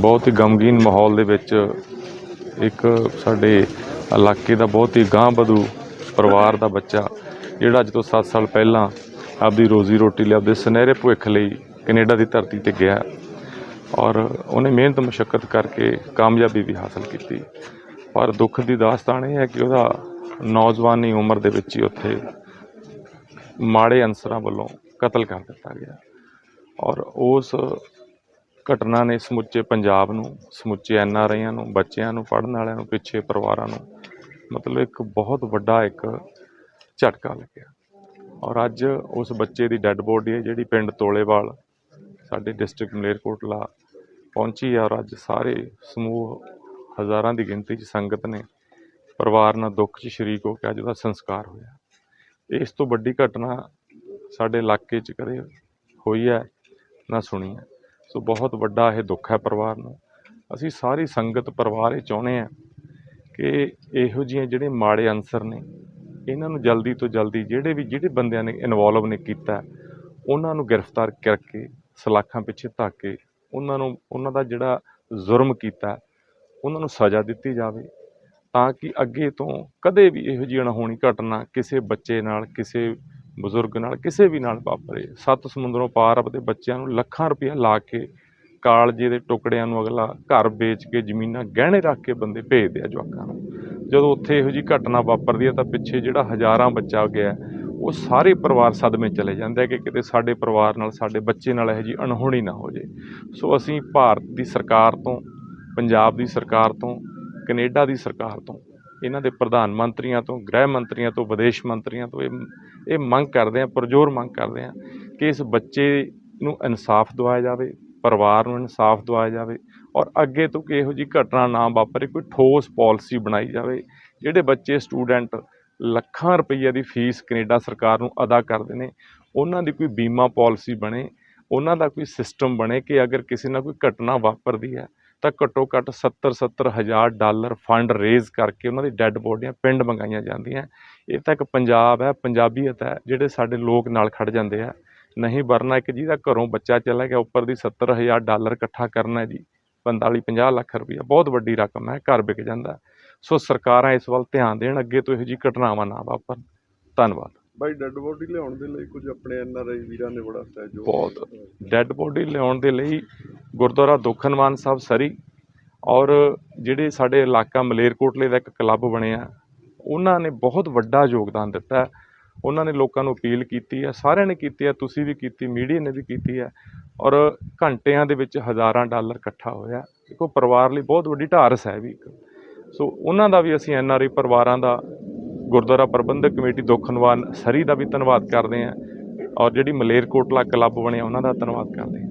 ਬਹੁਤ ਹੀ ਗਮਗੀਨ ਮਾਹੌਲ ਦੇ ਵਿੱਚ ਇੱਕ ਸਾਡੇ ਇਲਾਕੇ ਦਾ ਬਹੁਤ ਹੀ ਗਾਂਹ ਵਧੂ ਪਰਿਵਾਰ ਦਾ ਬੱਚਾ, ਜਿਹੜਾ ਅੱਜ ਤੋਂ 7 ਸਾਲ ਪਹਿਲਾਂ ਆਪਦੀ ਰੋਜ਼ੀ ਰੋਟੀ ਲਈ, ਆਪਦੇ ਸੁਨਹਿਰੇ ਭਵਿੱਖ ਲਈ ਕੈਨੇਡਾ ਦੀ ਧਰਤੀ ਤੇ ਗਿਆ ਔਰ ਉਹਨੇ ਮਿਹਨਤ ਮੁਸ਼ਕਲ ਕਰਕੇ ਕਾਮਯਾਬੀ ਵੀ ਹਾਸਲ ਕੀਤੀ। ਪਰ ਦੁੱਖ ਦੀ ਦਾਸਤਾਨ ਇਹ ਹੈ ਕਿ ਉਹਦਾ ਨੌਜਵਾਨੀ ਉਮਰ ਦੇ ਵਿੱਚ ਹੀ ਉੱਥੇ ਮਾੜੇ ਅਨਸਰਾਂ ਵੱਲੋਂ ਕਤਲ ਕਰ ਦਿੱਤਾ ਗਿਆ। ਔਰ ਉਸ ਘਟਨਾ ਨੇ ਸਮੁੱਚੇ ਪੰਜਾਬ ਨੂੰ, ਸਮੁੱਚੇ ਐਨ ਆਰ ਆਈਆਂ ਨੂੰ, ਬੱਚਿਆਂ ਨੂੰ, ਪੜ੍ਹਨ ਵਾਲਿਆਂ ਨੂੰ, ਪਿੱਛੇ ਪਰਿਵਾਰਾਂ ਨੂੰ ਮਤਲਬ ਇੱਕ ਬਹੁਤ ਵੱਡਾ ਇੱਕ ਝਟਕਾ ਲੱਗਿਆ। ਔਰ ਅੱਜ ਉਸ ਬੱਚੇ ਦੀ ਡੈੱਡ ਬੋਡੀ ਹੈ ਜਿਹੜੀ ਪਿੰਡ ਤੋਲੇਵਾਲ, ਸਾਡੇ ਡਿਸਟ੍ਰਿਕਟ ਮਲੇਰਕੋਟਲਾ ਪਹੁੰਚੀ ਹੈ ਔਰ ਅੱਜ ਸਾਰੇ ਸਮੂਹ ਹਜ਼ਾਰਾਂ ਦੀ ਗਿਣਤੀ 'ਚ ਸੰਗਤ ਨੇ ਪਰਿਵਾਰ ਨਾਲ ਦੁੱਖ 'ਚ ਸ਼ਰੀਕ ਹੋ ਕੇ ਅੱਜ ਉਹਦਾ ਸੰਸਕਾਰ ਹੋਇਆ। ਇਸ ਤੋਂ ਵੱਡੀ ਘਟਨਾ ਸਾਡੇ ਇਲਾਕੇ 'ਚ ਕਦੇ ਹੋਈ ਹੈ, ਨਾ ਸੁਣੀ ਹੈ। ਸੋ ਬਹੁਤ ਵੱਡਾ ਇਹ ਦੁੱਖ ਹੈ ਪਰਿਵਾਰ ਨੂੰ। ਅਸੀਂ ਸਾਰੀ ਸੰਗਤ ਪਰਿਵਾਰ ਇਹ ਚਾਹੁੰਦੇ ਹਾਂ ਕਿ ਇਹੋ ਜਿਹੀਆਂ ਜਿਹੜੇ ਮਾੜੇ ਅਨਸਰ ਨੇ, ਇਹਨਾਂ ਨੂੰ ਜਲਦੀ ਤੋਂ ਜਲਦੀ ਜਿਹੜੇ ਵੀ, ਜਿਹੜੇ ਬੰਦਿਆਂ ਨੇ ਇਨਵੋਲਵ ਨੇ ਕੀਤਾ, ਉਹਨਾਂ ਨੂੰ ਗ੍ਰਿਫਤਾਰ ਕਰਕੇ, ਸਲਾਖਾਂ ਪਿੱਛੇ ਧੱਕ ਕੇ ਉਹਨਾਂ ਨੂੰ, ਉਹਨਾਂ ਦਾ ਜਿਹੜਾ ਜ਼ੁਰਮ ਕੀਤਾ, ਉਹਨਾਂ ਨੂੰ ਸਜ਼ਾ ਦਿੱਤੀ ਜਾਵੇ ਤਾਂ ਕਿ ਅੱਗੇ ਤੋਂ ਕਦੇ ਵੀ ਇਹੋ ਜਿਹੀ ਅਣਹੋਣੀ ਘਟਨਾ ਕਿਸੇ ਬੱਚੇ ਨਾਲ, ਕਿਸੇ ਬਜ਼ੁਰਗ ਨਾਲ, ਕਿਸੇ ਵੀ ਨਾਲ ਵਾਪਰੇ। ਸੱਤ ਸਮੁੰਦਰੋਂ ਪਾਰ ਆਪਦੇ ਬੱਚਿਆਂ ਨੂੰ ਲੱਖਾਂ ਰੁਪਇਆ ਲਾ ਕੇ ਕਾਲਜੇ ਦੇ ਟੁਕੜਿਆਂ ਨੂੰ ਅਗਲਾ ਘਰ ਵੇਚ ਕੇ ਜ਼ਮੀਨਾਂ ਗਹਿਣੇ ਰੱਖ ਕੇ ਬੰਦੇ ਭੇਜਦੇ ਆ ਜਵਾਕਾਂ ਨੂੰ। ਜਦੋਂ ਉੱਥੇ ਇਹੋ ਜਿਹੀ ਘਟਨਾ ਵਾਪਰਦੀ ਹੈ ਤਾਂ ਪਿੱਛੇ ਜਿਹੜਾ ਹਜ਼ਾਰਾਂ ਬੱਚਾ ਗਿਆ, ਉਹ ਸਾਰੇ ਪਰਿਵਾਰ ਸਦਮੇ ਚਲੇ ਜਾਂਦੇ ਕਿ ਕਿਤੇ ਸਾਡੇ ਪਰਿਵਾਰ ਨਾਲ, ਸਾਡੇ ਬੱਚੇ ਨਾਲ ਇਹੋ ਜਿਹੀ ਅਣਹੋਣੀ ਨਾ ਹੋ ਜੇ ਸੋ ਅਸੀਂ ਭਾਰਤ ਦੀ ਸਰਕਾਰ ਤੋਂ, ਪੰਜਾਬ ਦੀ ਸਰਕਾਰ ਤੋਂ, ਕੈਨੇਡਾ ਦੀ ਸਰਕਾਰ ਤੋਂ ਇਹਨਾਂ ਦੇ ਪ੍ਰਧਾਨ ਮੰਤਰੀਆਂ ਤੋਂ, ਗ੍ਰਹਿ ਮੰਤਰੀਆਂ ਤੋਂ, ਵਿਦੇਸ਼ ਮੰਤਰੀਆਂ ਤੋਂ ਇਹ ਇਹ ਮੰਗ ਕਰਦੇ ਆ, ਪਰਜੋਰ ਮੰਗ ਕਰਦੇ ਆ ਕਿ ਇਸ ਬੱਚੇ ਨੂੰ ਇਨਸਾਫ ਦਿਵਾਇਆ ਜਾਵੇ, ਪਰਿਵਾਰ ਨੂੰ ਇਨਸਾਫ ਦਿਵਾਇਆ ਜਾਵੇ ਔਰ ਅੱਗੇ ਤੋਂ ਕਿ ਇਹੋ ਜਿਹੀ ਘਟਨਾ ਨਾ ਵਾਪਰੇ, ਕੋਈ ਠੋਸ ਪਾਲਿਸੀ ਬਣਾਈ ਜਾਵੇ ਜਿਹੜੇ ਬੱਚੇ ਸਟੂਡੈਂਟ ਲੱਖਾਂ ਰੁਪਈਆ ਦੀ ਫੀਸ ਕੈਨੇਡਾ ਸਰਕਾਰ ਨੂੰ ਅਦਾ ਕਰਦੇ ਨੇ, ਉਹਨਾਂ ਦੀ ਕੋਈ ਬੀਮਾ ਪਾਲਿਸੀ ਬਣੇ, ਉਹਨਾਂ ਦਾ ਕੋਈ ਸਿਸਟਮ ਬਣੇ ਕਿ ਅਗਰ ਕਿਸੇ ਨਾਲ ਕੋਈ ਘਟਨਾ ਵਾਪਰਦੀ ਹੈ ਤਾਂ ਘੱਟੋ ਘੱਟ 70 70 ਹਜ਼ਾਰ ਡਾਲਰ ਫੰਡ ਰੇਜ਼ ਕਰਕੇ ਉਹਨਾਂ ਦੀ ਡੈੱਡ ਬੋਡੀਆਂ ਪਿੰਡ ਮੰਗਾਈਆਂ ਜਾਂਦੀਆਂ। ਇਹ ਤਾਂ ਇੱਕ ਪੰਜਾਬ ਹੈ ਪੰਜਾਬੀਅਤ ਹੈ ਜਿਹੜੇ ਸਾਡੇ ਲੋਕ ਨਾਲ ਖੜ ਜਾਂਦੇ ਆ। ਨਹੀਂ ਵਰਨਾ ਇੱਕ ਜਿਹਦਾ ਘਰੋਂ ਬੱਚਾ ਚਲਾ ਗਿਆ ਉੱਪਰ ਦੀ 70 ਹਜ਼ਾਰ ਡਾਲਰ ਇਕੱਠਾ ਕਰਨਾ ਜੀ 45 50 ਲੱਖ ਰੁਪਈਆ। ਬਹੁਤ ਵੱਡੀ ਰਕਮ ਹੈ ਘਰ ਵਿਕ ਜਾਂਦਾ। ਸੋ ਸਰਕਾਰਾਂ ਇਸ ਵੱਲ ਧਿਆਨ ਦੇਣ ਅੱਗੇ ਤੋਂ ਇਹੋ ਜਿਹੀ ਘਟਨਾਵਾਂ ਨਾ ਵਾਪਰਨ। ਧੰਨਵਾਦ। ਬਾਈ ਡੈੱਡ ਬੋਡੀ ਲਿਆਉਣ ਦੇ ਲਈ ਕੁਝ ਆਪਣੇ ਐਨ ਆਰ ਆਈ ਵੀਰਾਂ ਨੇ ਬੜਾ ਸਹਿਯੋਗ ਬਹੁਤ। ਡੈੱਡ ਬੋਡੀ ਲਿਆਉਣ ਦੇ ਲਈ ਗੁਰਦੁਆਰਾ ਦੁਖਨਵਾਨ ਸਾਹਿਬ ਸਰੀ ਔਰ ਜਿਹੜੇ ਸਾਡੇ ਇਲਾਕਾ ਮਲੇਰਕੋਟਲੇ ਦਾ ਇੱਕ ਕਲੱਬ ਬਣਿਆ, ਉਹਨਾਂ ਨੇ ਬਹੁਤ ਵੱਡਾ ਯੋਗਦਾਨ ਦਿੱਤਾ ਉਹਨਾਂ ਨੇ ਲੋਕਾਂ ਨੂੰ ਅਪੀਲ ਕੀਤੀ ਹੈ, ਸਾਰਿਆਂ ਨੇ ਕੀਤੀ ਹੈ, ਤੁਸੀਂ ਵੀ ਕੀਤੀ, ਮੀਡੀਆ ਨੇ ਵੀ ਕੀਤੀ ਹੈ ਔਰ ਘੰਟਿਆਂ ਦੇ ਵਿੱਚ ਹਜ਼ਾਰਾਂ ਡਾਲਰ ਇਕੱਠਾ ਹੋਇਆ ਦੇਖੋ, ਪਰਿਵਾਰ ਲਈ ਬਹੁਤ ਵੱਡੀ ਢਾਰਸ ਹੈ ਵੀ ਇੱਕ। ਸੋ ਉਹਨਾਂ ਦਾ ਵੀ ਅਸੀਂ ਐਨ ਆਰ ਆਈ ਪਰਿਵਾਰਾਂ ਦਾ, ਗੁਰਦੁਆਰਾ ਪ੍ਰਬੰਧਕ ਕਮੇਟੀ ਦੁਖਨਵਾਨ ਸਰੀ ਦਾ ਵੀ ਧੰਨਵਾਦ ਕਰਦੇ ਹਾਂ ਔਰ ਜਿਹੜੀ ਮਲੇਰਕੋਟਲਾ ਕਲੱਬ ਬਣਿਆ, ਉਹਨਾਂ ਦਾ ਧੰਨਵਾਦ ਕਰਦੇ ਹਾਂ।